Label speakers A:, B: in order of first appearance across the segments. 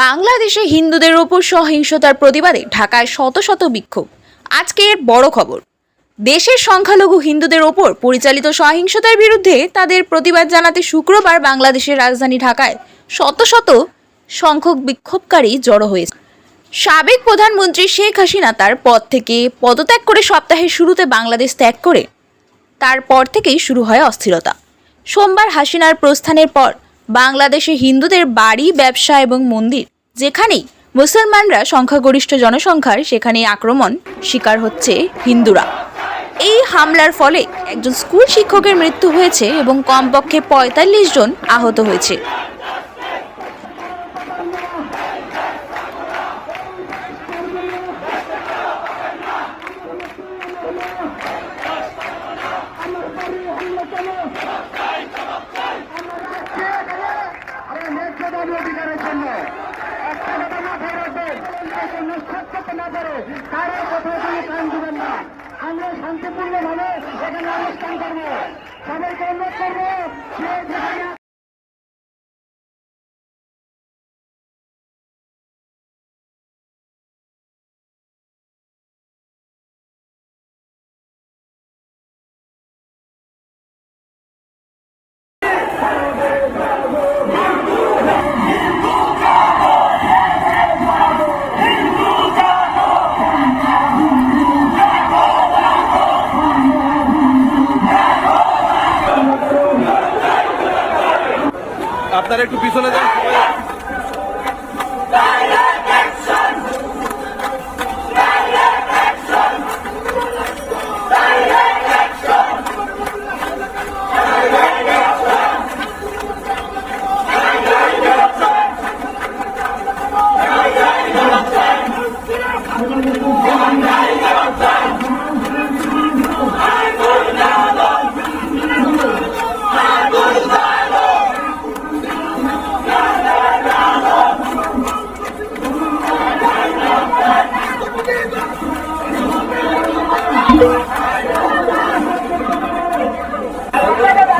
A: বাংলাদেশে হিন্দুদের ওপর সহিংসতার প্রতিবাদে ঢাকায় শত শত বিক্ষোভ। আজকের বড় খবর। দেশের সংখ্যালঘু হিন্দুদের ওপর পরিচালিত সহিংসতার বিরুদ্ধে তাদের প্রতিবাদ জানাতে শুক্রবার বাংলাদেশের রাজধানী ঢাকায় শত শত সংখ্যক বিক্ষোভকারী জড়ো হয়েছে। সাবেক প্রধানমন্ত্রী শেখ হাসিনা তার পদ থেকে পদত্যাগ করে সপ্তাহের শুরুতে বাংলাদেশ ত্যাগ করে, তারপর থেকেই শুরু হয় অস্থিরতা। সোমবার হাসিনার প্রস্থানের পর বাংলাদেশে হিন্দুদের বাড়ি, ব্যবসা এবং মন্দির। যেখানেই মুসলমানরা সংখ্যাগরিষ্ঠ জনসংখ্যার সেখানেই আক্রমণ শিকার হচ্ছে হিন্দুরা। এই হামলার ফলে একজন স্কুল শিক্ষকের মৃত্যু হয়েছে এবং কমপক্ষে পঁয়তাল্লিশ জন আহত হয়েছে
B: আমরা ন্যায্যদাবী অধিকারের জন্য একটা কথা মাথায় দেশে নিষ্পাত করতে না পারে তারা কোথাও তিনি কান দিবেন না। আমরা শান্তিপূর্ণভাবে এখানে অনুষ্ঠান করব। সবাইকে অনুরোধ করব
C: আপনারা একটু পিছনে যান।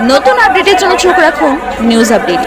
A: নতুন আপডেটের জন্য চোখ রাখুন নিউজ আপডেট